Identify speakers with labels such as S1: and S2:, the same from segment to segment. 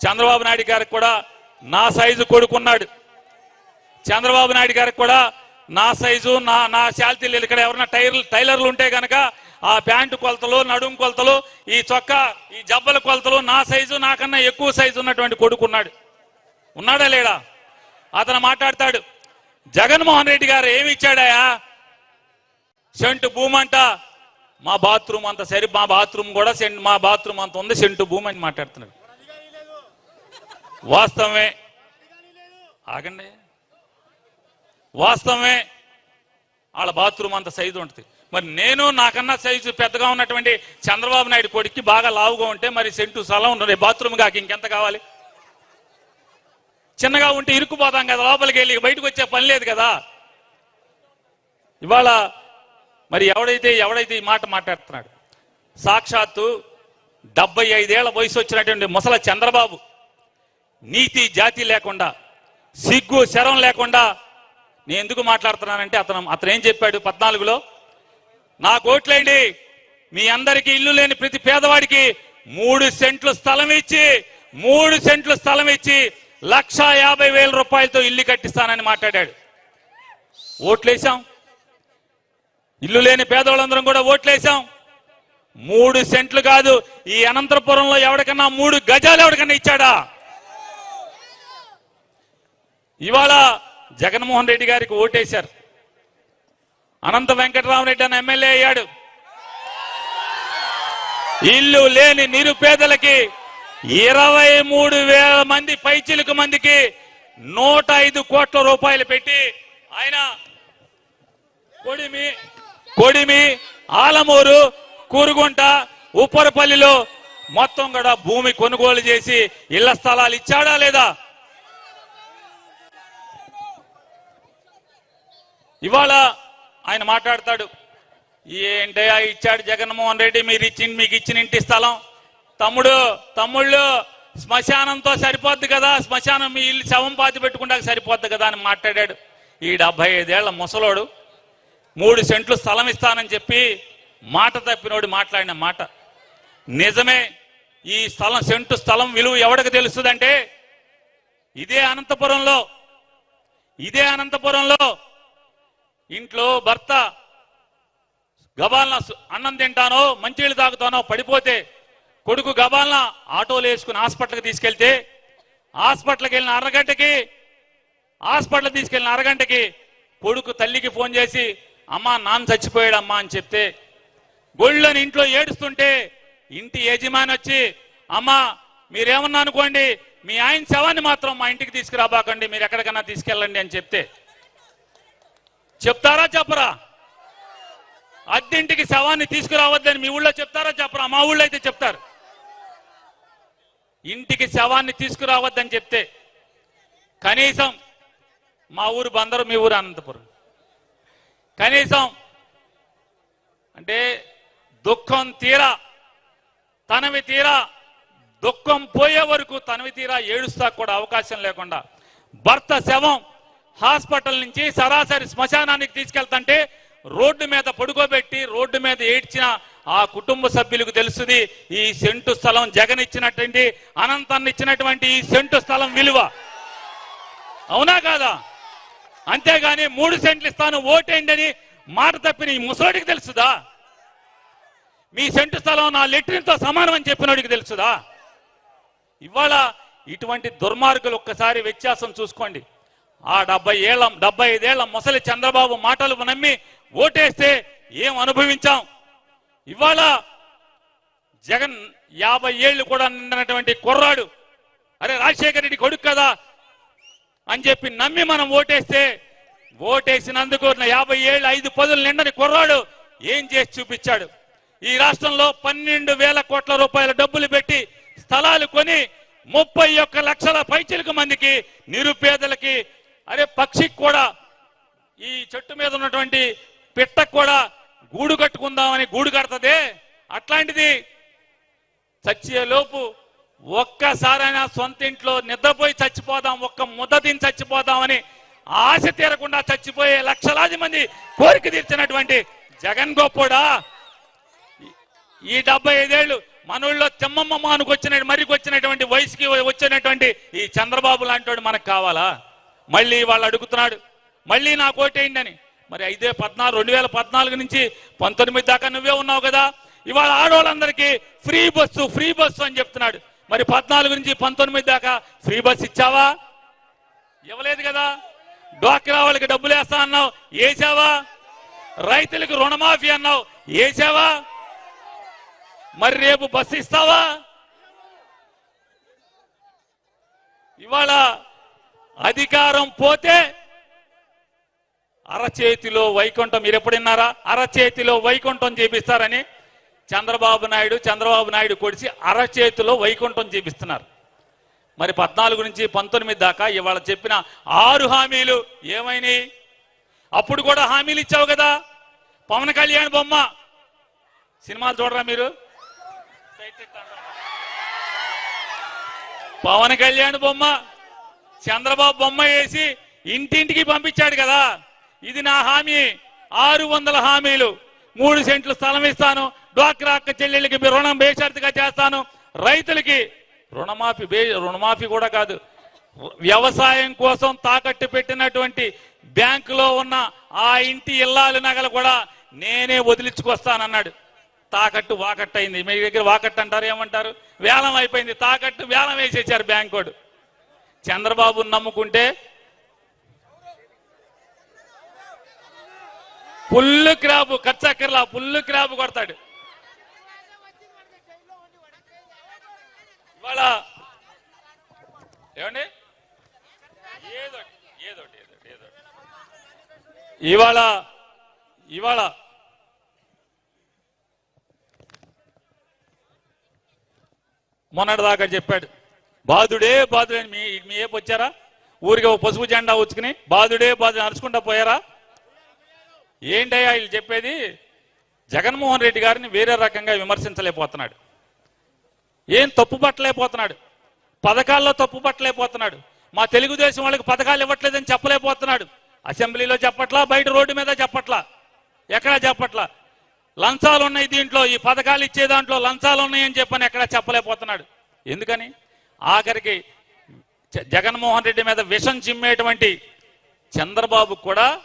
S1: చంద్రబాబు నాయుడు గారికి కూడా నా సైజు కొడుకున్నాడు. చంద్రబాబు నాయుడు గారికి కూడా నా సైజు నా నా శాల్తీలు ఇక్కడ ఎవరైనా టైర్లు టైలర్లు ఉంటే గనక ఆ ప్యాంటు కొలతలు నడుం కొలతలు ఈ చొక్కా ఈ జబ్బల కొలతలు నా సైజు నాకన్నా ఎక్కువ సైజు ఉన్నటువంటి కొడుకున్నాడు. ఉన్నాడా లేడా? అతను మాట్లాడతాడు జగన్మోహన్ రెడ్డి గారు ఏమి ఇచ్చాడయా సెంటు భూమంట మా బాత్రూమ్ అంత సరి మా బాత్రూమ్ కూడా సెంట్ మా బాత్రూమ్ అంత ఉంది సెంటు భూమి అని మాట్లాడుతున్నాడు. వాస్తవమే. ఆగండి. వాస్తవమే. వాళ్ళ బాత్రూమ్ అంత సైజు ఉంటుంది. మరి నేను నాకన్నా సైజు పెద్దగా ఉన్నటువంటి చంద్రబాబు నాయుడు కొడుక్కి బాగా లావుగా ఉంటే మరి సెంటు స్థలం ఉండదు బాత్రూమ్ కాక ఇంకెంత కావాలి? చిన్నగా ఉంటే ఇరుక్కుపోతాం కదా లోపలికి వెళ్ళి బయటకు వచ్చే పని లేదు కదా. ఇవాళ మరి ఎవడైతే ఎవడైతే ఈ మాట మాట్లాడుతున్నాడు? సాక్షాత్తు డెబ్బై ఐదేళ్ళ వయసు వచ్చినటువంటి ముసల చంద్రబాబు నీతి జాతి లేకుండా సిగ్గు శరం లేకుండా నేను ఎందుకు మాట్లాడుతున్నానంటే అతను అతను ఏం చెప్పాడు పద్నాలుగులో? నాకు ఓట్లేండి మీ అందరికీ ఇల్లు లేని ప్రతి పేదవాడికి మూడు సెంట్లు స్థలం ఇచ్చి మూడు సెంట్లు స్థలం ఇచ్చి లక్ష యాభై వేల రూపాయలతో ఇల్లు కట్టిస్తానని మాట్లాడాడు. ఓట్లేసాం ఇల్లు లేని పేదవాళ్ళందరం కూడా ఓట్లేసాం మూడు సెంట్లు కాదు ఈ అనంతపురంలో ఎవరికన్నా మూడు గజాలు ఎవరికన్నా ఇచ్చాడా? ఇవాళ జగన్మోహన్ రెడ్డి గారికి ఓటేశారు. అనంత వెంకటరామరెడ్డి అని ఎమ్మెల్యే అయ్యాడు. ఇల్లు లేని నిరుపేదలకి ఇరవై మూడు వేల మంది పైచిలుకు మందికి నూట ఐదు కోట్ల రూపాయలు పెట్టి ఆయన కొడిమి కొడిమి ఆలమూరు కూరుగుంట ఉప్పరపల్లిలో మొత్తం కూడా భూమి కొనుగోలు చేసి ఇళ్ళ స్థలాలు ఇచ్చాడా లేదా? ఇవాళ ఆయన మాట్లాడతాడు ఏంటయ్యా ఇచ్చాడు జగన్మోహన్ రెడ్డి మీరు ఇచ్చిన మీకు ఇచ్చిన ఇంటి స్థలం. తమ్ముడు తమ్ముళ్ళు శ్మశానంతో సరిపోద్ది కదా శ్మశానం మీ ఇల్లు శవం పాతి పెట్టుకుంటాక సరిపోద్ది కదా అని మాట్లాడాడు. ఈ డెబ్బై ఐదేళ్ళ ముసలోడు మూడు సెంట్లు స్థలం ఇస్తానని చెప్పి మాట తప్పినోడు మాట్లాడిన మాట. నిజమే ఈ స్థలం సెంటు స్థలం విలువ ఎవడికి తెలుస్తుందంటే ఇదే అనంతపురంలో ఇదే అనంతపురంలో ఇంట్లో భర్త గబాలన అన్నం తింటానో మంచినీళ్ళు తాగుతానో పడిపోతే కొడుకు గబాలన ఆటోలు వేసుకుని హాస్పిటల్కి తీసుకెళ్తే హాస్పిటల్కి వెళ్ళిన అరగంటకి హాస్పిటల్ తీసుకెళ్ళిన అరగంటకి కొడుకు తల్లికి ఫోన్ చేసి అమ్మా నాన్న చచ్చిపోయాడమ్మా అని చెప్తే గొళ్ళని ఇంట్లో ఏడుస్తుంటే ఇంటి యజమాని వచ్చి అమ్మా మీరేమన్నా అనుకోండి మీ ఆయన శవాన్ని మాత్రం మా ఇంటికి తీసుకురాబాకండి మీరు ఎక్కడికన్నా తీసుకెళ్ళండి అని చెప్తే చెప్తారా చెప్పరా? అద్దెంటికి శవాన్ని తీసుకురావద్దని మీ ఊళ్ళో చెప్తారా చెప్పరా? మా ఊళ్ళో అయితే చెప్తారు. ఇంటికి శవాన్ని తీసుకురావద్దని చెప్తే కనీసం మా ఊరు బందరు మీ ఊరు అనంతపురం. కనీసం అంటే దుఃఖం తీరా తనవి తీరా దుఃఖం పోయే వరకు తనవి తీరా ఏడుస్తా కూడా అవకాశం లేకుండా భర్త శవం హాస్పిటల్ నుంచి సరాసరి శ్మశానానికి తీసుకెళ్తుంటే రోడ్డు మీద పడుకోబెట్టి రోడ్డు మీద ఏడ్చిన ఆ కుటుంబ సభ్యులకు తెలుస్తుంది ఈ సెంటు స్థలం జగన్ ఇచ్చినటువంటి అనంతాన్ని ఇచ్చినటువంటి ఈ సెంటు స్థలం విలువ. అవునా కాదా? అంతేగాని మూడు సెంట్లు ఇస్తాను ఓటేయండి అని మాట తప్పిన ఈ ముసోడికి తెలుసుదా? మీ సెంటు స్థలం నా లెట్రిన్తో సమానం అని చెప్పినోడికి తెలుసుదా? ఇవాళ ఇటువంటి దుర్మార్గులు ఒక్కసారి వ్యత్యాసం చూసుకోండి. ఆ డెబ్బై ఏళ్ళ డెబ్బై ఐదేళ్ళ ముసలి చంద్రబాబు మాటలు నమ్మి ఓటేస్తే ఏం అనుభవించాం? ఇవాళ జగన్ యాభై ఏళ్ళు కూడా నిండినటువంటి కుర్రాడు. అరే రాజశేఖర రెడ్డి కొడుకు కదా అని చెప్పి నమ్మి మనం ఓటేస్తే ఓటేసినందుకు యాభై ఏళ్ళు ఐదు పదులు నిండని కుర్రాడు ఏం చేసి చూపించాడు? ఈ రాష్ట్రంలో పన్నెండు వేల కోట్ల రూపాయల డబ్బులు పెట్టి స్థలాలు కొని ముప్పై ఒక్క లక్షల పైచిలకు మందికి నిరుపేదలకి అరే పక్షికి కూడా ఈ చెట్టు మీద ఉన్నటువంటి పిట్టకు కూడా గూడు కట్టుకుందామని గూడు కడుతుంది. అట్లాంటిది చచ్చేలోపు ఒక్కసారైనా సొంత ఇంట్లో నిద్రపోయి చచ్చిపోదాం ఒక్క ముద్ద తిని చచ్చిపోదామని ఆశ తీరకుండా చచ్చిపోయే లక్షలాది మంది కోరిక తీర్చినటువంటి జగన్ గొప్పడా ఈ డెబ్బై ఐదేళ్ళు మనోళ్ళలో తిమ్మమ్మ మానుకొచ్చిన మరికి వచ్చినటువంటి వయసుకి వచ్చినటువంటి ఈ చంద్రబాబు లాంటి మనకు కావాలా? మళ్ళీ వాళ్ళు అడుగుతున్నాడు మళ్ళీ నాకు ఓటేయండి మరి అయితే పద్నాలుగు రెండు వేల పద్నాలుగు నుంచి పంతొమ్మిది దాకా నువ్వే ఉన్నావు కదా? ఇవాళ ఆడవాళ్ళందరికీ ఫ్రీ బస్సు ఫ్రీ బస్సు అని చెప్తున్నాడు. మరి పద్నాలుగు నుంచి పంతొమ్మిది దాకా ఫ్రీ బస్ ఇచ్చావా? ఇవ్వలేదు కదా? డ్వాక్రా వాళ్ళకి డబ్బులు వేస్తా అన్నావు వేసావా? రైతులకు రుణమాఫీ అన్నావు వేసావా? మరి రేపు బస్సు ఇస్తావా? ఇవాళ అధికారం పోతే అరచేతిలో వైకుంఠం మీరు ఎప్పుడున్నారా? అరచేతిలో వైకుంఠం చేపిస్తారని చంద్రబాబు నాయుడు చంద్రబాబు నాయుడు కొడిసి అరచేతిలో వైకుంఠం చేపిస్తున్నారు. మరి పద్నాలుగు నుంచి పంతొమ్మిది దాకా ఇవాళ చెప్పిన ఆరు హామీలు ఏమైనాయి? అప్పుడు కూడా హామీలు ఇచ్చావు కదా? పవన్ కళ్యాణ్ బొమ్మ. సినిమాలు చూడరా మీరు? పవన్ కళ్యాణ్ బొమ్మ. చంద్రబాబు బొమ్మ వేసి ఇంటింటికి పంపించాడు కదా. ఇది నా హామీ. ఆరు వందల హామీలు. మూడు సెంట్లు స్థలం ఇస్తాను. డ్వాక్రా అక్క చెల్లెళ్ళకి రుణం బేషరతుగా చేస్తాను. రైతులకి రుణమాఫీ బే రుణమాఫీ కూడా కాదు. వ్యవసాయం కోసం తాకట్టు పెట్టినటువంటి బ్యాంకులో ఉన్న ఆ ఇంటి ఇల్లాలు నగలు కూడా నేనే వదిలించుకొస్తానన్నాడు. తాకట్టు వాకట్టు అయింది మీ దగ్గర వాకట్టు అంటారు ఏమంటారు? వేలం అయిపోయింది. తాకట్టు వేలం వేసేసారు బ్యాంకోడు. చంద్రబాబును నమ్ముకుంటే పుల్లు క్రాబు కచ్చక్కర్లా పుల్లు క్రాబు కొడతాడు. ఇవాళ ఏమండి? ఏదోటి ఏదోటి ఏదోటి ఏదోటి ఇవాళ ఇవాళ మొన్నటిదాకా చెప్పాడు. బాధుడే బాధుడే మీ మీ ఏపు వచ్చారా? ఊరికి ఒక పసుపు జెండా వచ్చుకుని బాధుడే బాధుడు నడుచుకుంటా పోయారా? ఏంటయ్యా వీళ్ళు చెప్పేది? జగన్మోహన్ రెడ్డి గారిని వేరే రకంగా విమర్శించలేకపోతున్నాడు. ఏం తప్పు పట్టలేకపోతున్నాడు? పథకాల్లో తప్పు పట్టలేకపోతున్నాడు. మా తెలుగుదేశం వాళ్ళకి పథకాలు ఇవ్వట్లేదని చెప్పలేకపోతున్నాడు. అసెంబ్లీలో చెప్పట్లా బయట రోడ్డు మీద చెప్పట్లా? ఎక్కడా చెప్పట్లా? లంచాలు ఉన్నాయి దీంట్లో ఈ పథకాలు ఇచ్చే దాంట్లో లంచాలు ఉన్నాయని చెప్పని ఎక్కడా చెప్పలేకపోతున్నాడు? ఎందుకని? ఆఖరికి జ- జగన్మోహన్ రెడ్డి మీద విషం చిమ్మేటువంటి చంద్రబాబు కూడా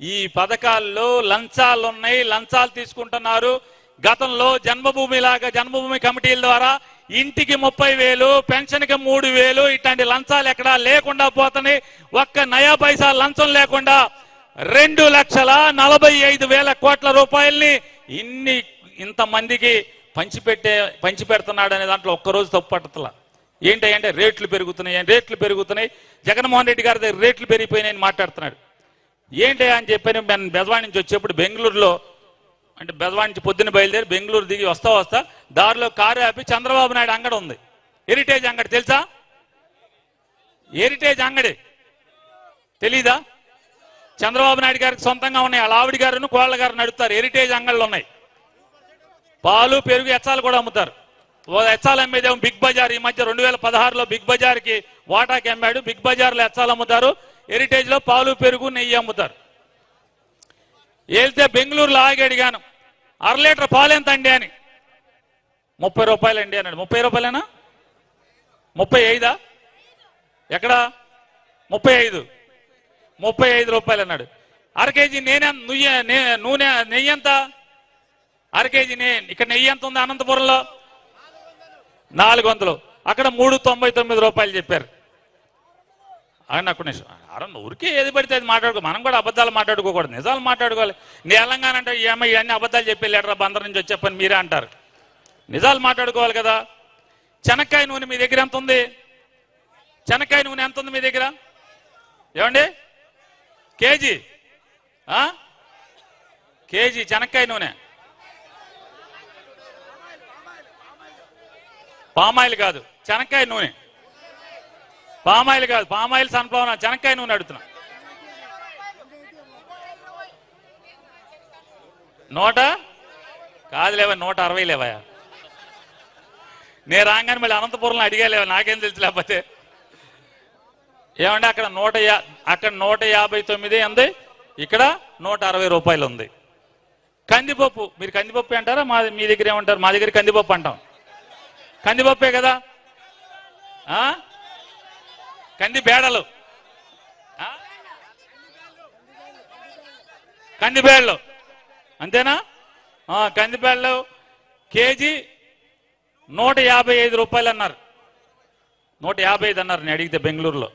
S1: ఈ పథకాల్లో లంచాలు ఉన్నాయి లంచాలు తీసుకుంటున్నారు. గతంలో జన్మభూమి లాగా జన్మభూమి కమిటీల ద్వారా ఇంటికి ముప్పై వేలు పెన్షన్కి మూడు వేలు ఇట్లాంటి లంచాలు ఎక్కడా లేకుండా పోతున్నాయి. ఒక్క నయా పైసా లంచం లేకుండా రెండు లక్షల నలభై ఐదు వేల కోట్ల రూపాయల్ని ఇన్ని ఇంతమందికి పంచిపెట్టే పంచిపెడుతున్నాడు అనే దాంట్లో ఒక్కరోజు తప్పు పట్టతలా. ఏంటి అంటే రేట్లు పెరుగుతున్నాయి రేట్లు పెరుగుతున్నాయి. జగన్మోహన్ రెడ్డి గారి దగ్గర రేట్లు పెరిగిపోయినాయని మాట్లాడుతున్నాడు. ఏంటి అని చెప్పని నేను బెజవాడి నుంచి వచ్చేప్పుడు బెంగళూరులో అంటే బెజవాడి నుంచి పొద్దున్న బయలుదేరి బెంగళూరు దిగి వస్తా వస్తా దారిలో కారు ఆపి చంద్రబాబు నాయుడు అంగడి ఉంది. హెరిటేజ్ అంగడి తెలుసా? హెరిటేజ్ అంగడి. తెలీదా? చంద్రబాబు నాయుడు గారికి సొంతంగా ఉన్నాయి. వాళ్ళ ఆవిడ గారును కోళ్ళ గారు నడుపుతారు. హెరిటేజ్ అంగళ్ళు ఉన్నాయి. పాలు పెరుగు ఎచ్చాలు కూడా అమ్ముతారు. ఓ ఎచ్చాలు అమ్మేదేమో బిగ్ బజార్ ఈ మధ్య రెండు వేల పదహారులో బిగ్ బజార్కి వాటాకి అమ్మాడు. బిగ్ బజార్లో ఎచ్చాలు అమ్ముతారు. హెరిటేజ్లో పాలు పెరుగు నెయ్యి అమ్ముతారు. వెళ్తే బెంగళూరులో ఆగి అడిగాను. అర లీటర్ పాలు ఎంత అండి అని. ముప్పై రూపాయలు అండి అన్నాడు. ముప్పై రూపాయలేనా? ముప్పై ఐదా? ఎక్కడా? ముప్పై ఐదు. ముప్పై ఐదు రూపాయలు అన్నాడు. అర కేజీ నేనే నుయ్య నూనె నెయ్యి ఎంత? అర కేజీ నే ఇక్కడ నెయ్యి ఎంత ఉంది అనంతపురంలో? నాలుగు వందలు అక్కడ మూడు తొంభై తొమ్మిది రూపాయలు చెప్పారు. ఆయన అక్కడ అరే ఊరికే ఏది పడితే అది మాట్లాడుకో. మనం కూడా అబద్ధాలు మాట్లాడుకోకూడదు. నిజాలు మాట్లాడుకోవాలి. తెలంగాణ అంటే ఏమో ఇవన్నీ అబద్ధాలు చెప్పి లేటరా బందర్ నుంచి వచ్చే పని మీరే అంటారు. నిజాలు మాట్లాడుకోవాలి కదా. చెనక్కాయ నూనె మీ దగ్గర ఎంత ఉంది? చెనక్కాయ నూనె ఎంత ఉంది మీ దగ్గర? ఏమండి? కేజీ? కేజీ చెనక్కాయ నూనె. పామాయిల్ కాదు చెనక్కాయ నూనె. పామాయిల్ కాదు పామాయిల్ సన్ఫ్లవర్ చెనక్కాయ నూనె అడుగుతున్నా. నూట? కాదులేవా నూట అరవై లేవా? నేను రాగానే మళ్ళీ అనంతపురంలో అడిగాలేవా నాకేం తెలుసు లేకపోతే? ఏమంటే అక్కడ నూట యా అక్కడ నూట యాభై తొమ్మిది ఉంది ఇక్కడ నూట అరవై రూపాయలు ఉంది. కందిపప్పు మీరు కందిపప్పు అంటారా? మా మీ దగ్గర ఏమంటారు? మా దగ్గర కందిపప్పు అంటాం. కందిపప్పే కదా? కంది బేడలు. ఆ? కందిబేళ్ళు అంతేనా? ఆ, కందిబేళ్ళు కేజీ నూట యాభై ఐదు రూపాయలు అన్నారు. నూట యాభై ఐదు అన్నారు నేను అడిగితే బెంగళూరులో.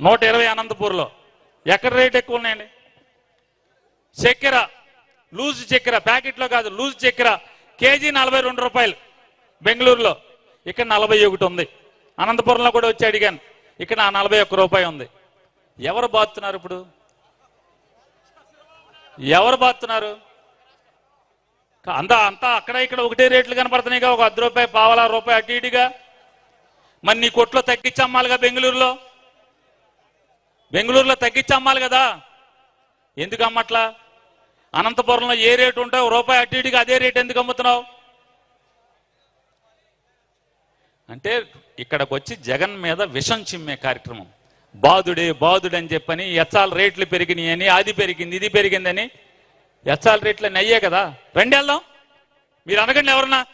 S1: నూట ఇరవై అనంతపూర్లో. ఎక్కడ రేట్ ఎక్కువ ఉన్నాయండి? చక్కెర లూజ్ చక్కెర ప్యాకెట్లో కాదు లూజ్ చక్కెర కేజీ నలభై రెండు రూపాయలు. బెంగళూరులో. ఇక్కడ నలభై ఒకటి ఉంది. అనంతపురంలో కూడా వచ్చి అడిగాను. ఇక్కడ నలభై ఒక్క రూపాయి ఉంది. ఎవరు బాతున్నారు ఇప్పుడు? ఎవరు బాతున్నారు? అంతా అంతా అక్కడ ఇక్కడ ఒకటే రేట్లు కనపడుతున్నాయిగా. ఒక అర్ధ రూపాయి పావలా రూపాయి అటు ఇటుగా. మరి నీ కొట్లో తగ్గించి అమ్మాలిగా బెంగళూరులో? బెంగళూరులో తగ్గించి అమ్మాలి కదా. ఎందుకు అమ్మట్లా అనంతపురంలో ఏ రేటు ఉంటావు? రూపాయి అటు ఇటుగా అదే రేటు ఎందుకు అమ్ముతున్నావు? అంటే ఇక్కడికి వచ్చి జగన్ మీద విషం చిమ్మే కార్యక్రమం. బాదుడే బాధుడు అని చెప్పని ఎచ్చాల రేట్లు పెరిగినాయి అని అది పెరిగింది ఇది పెరిగిందని. ఎచ్చాల రేట్లు అన్నీ అయ్యే కదా. రండి వెళ్దాం మీరు అనగండి ఎవరన్నా.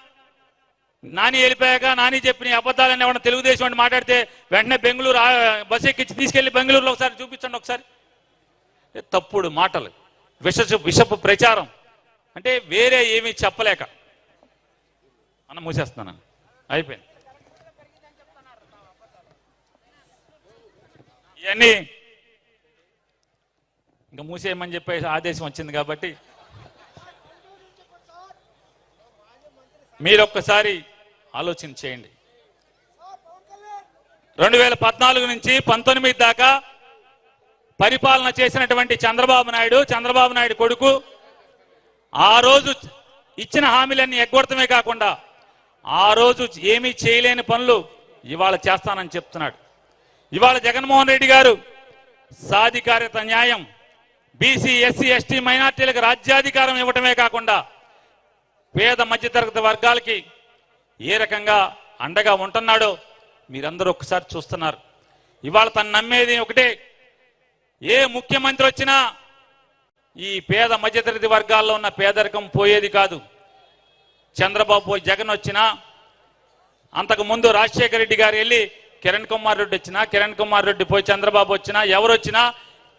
S1: నాని వెళ్ళిపోయాక నాని చెప్పిన అబద్ధాలని ఎవరన్నా తెలుగుదేశం అని మాట్లాడితే వెంటనే బెంగళూరు బస్ ఎక్కించి తీసుకెళ్ళి బెంగళూరులో ఒకసారి చూపించండి ఒకసారి. తప్పుడు మాటలు. విష విషపు ప్రచారం. అంటే వేరే ఏమీ చెప్పలేక. అన్న మూసేస్తున్నాను. అయిపోయింది. ఇవన్నీ ఇంకా మూసేయమని చెప్పేసి ఆదేశం వచ్చింది కాబట్టి మీరు ఒక్కసారి ఆలోచన చేయండి. రెండు వేల పద్నాలుగు నుంచి పంతొమ్మిది దాకా పరిపాలన చేసినటువంటి చంద్రబాబు నాయుడు చంద్రబాబు నాయుడు కొడుకు ఆ రోజు ఇచ్చిన హామీలన్నీ ఎగ్గొడతమే కాకుండా ఆ రోజు ఏమీ చేయలేని పనులు ఇవాళ చేస్తానని చెప్తున్నాడు. ఇవాళ జగన్మోహన్ రెడ్డి గారు సాధికారత న్యాయం బీసీ ఎస్సీ ఎస్టీ మైనార్టీలకు రాజ్యాధికారం ఇవ్వటమే కాకుండా పేద మధ్యతరగతి వర్గాలకి ఏ రకంగా అండగా ఉంటున్నాడో మీరందరూ ఒకసారి చూస్తున్నారు. ఇవాళ తను నమ్మేది ఒకటే ఏ ముఖ్యమంత్రి వచ్చినా ఈ పేద మధ్యతరగతి వర్గాల్లో ఉన్న పేదరికం పోయేది కాదు. చంద్రబాబు జగన్ వచ్చినా అంతకు ముందు రాజశేఖర రెడ్డి గారు వెళ్ళి కిరణ్ కుమార్ రెడ్డి వచ్చినా కిరణ్ కుమార్ రెడ్డి పోయి చంద్రబాబు వచ్చినా ఎవరు వచ్చినా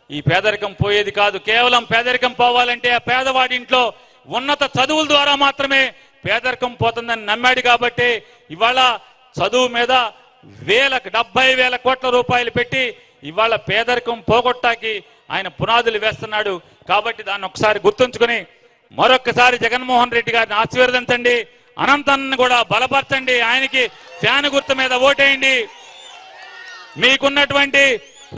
S1: ఈ పేదరికం పోయేది కాదు. కేవలం పేదరికం పోవాలంటే ఆ పేదవాడి ఇంట్లో ఉన్నత చదువుల ద్వారా మాత్రమే పేదరికం పోతుందని నమ్మాడు కాబట్టి ఇవాళ చదువు మీద వేల డెబ్బై వేల కోట్ల రూపాయలు పెట్టి ఇవాళ పేదరికం పోగొట్టాకి ఆయన పునాదులు వేస్తున్నాడు కాబట్టి దాన్ని ఒకసారి గుర్తుంచుకుని మరొకసారి జగన్మోహన్ రెడ్డి గారిని ఆశీర్వదించండి. అనంతాన్ని కూడా బలపరచండి. ఆయనకి ఫ్యాన్ గుర్తు మీద ఓటేయండి. మీకున్నటువంటి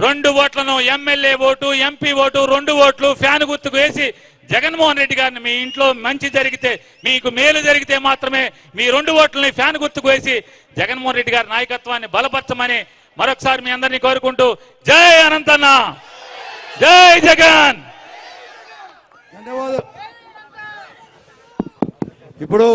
S1: రెండు ఓట్లను ఎమ్మెల్యే ఓటు ఎంపీ ఓటు రెండు ఓట్లు ఫ్యాన్ గుర్తుకు వేసి జగన్మోహన్ రెడ్డి గారిని మీ ఇంట్లో మంచి జరిగితే మీకు మేలు జరిగితే మాత్రమే మీ రెండు ఓట్లని ఫ్యాన్ గుర్తుకు వేసి జగన్మోహన్ రెడ్డి గారి నాయకత్వాన్ని బలపరచమని మరొకసారి మీ అందరినీ కోరుకుంటూ జై అనంతన్న! జై జగన్!
S2: ఇప్పుడు